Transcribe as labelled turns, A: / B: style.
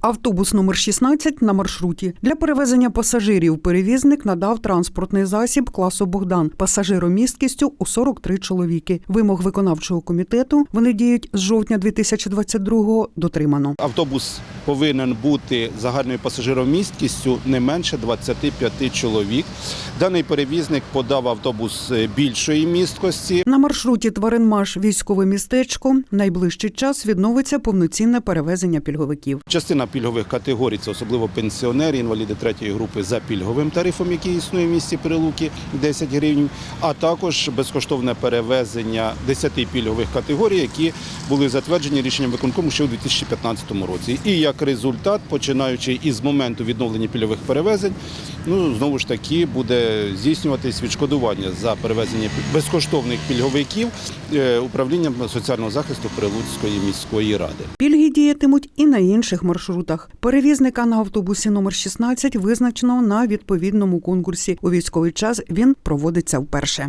A: Автобус номер 16 на маршруті. Для перевезення пасажирів перевізник надав транспортний засіб класу Богдан пасажиромісткістю у 43 чоловіки. Вимог виконавчого комітету вони діють з жовтня 2022-го дотримано.
B: Автобус повинен бути загальною пасажиромісткістю не менше 25 чоловік. Даний перевізник подав автобус е, більшої місткості.
A: На маршруті Тваринмаш військове містечко найближчий час відновиться повноцінне перевезення пільговиків.
B: Частина пільгових категорій, це особливо пенсіонери, інваліди третьої групи за пільговим тарифом, який існує в місті Прилуки 10 гривень, а також безкоштовне перевезення 10 пільгових категорій, які були затверджені рішенням виконкому ще у 2015 році. І як результат, починаючи із моменту відновлення пільгових перевезень, ну знову ж таки буде здійснюватись відшкодування за перевезення безкоштовних пільговиків е, управлінням соціального захисту Прилуцької міської ради.
A: Пільги діятимуть і на інших маршрутах. Перевізника на автобусі номер 16 визначено на відповідному конкурсі. У військовий час він проводиться вперше.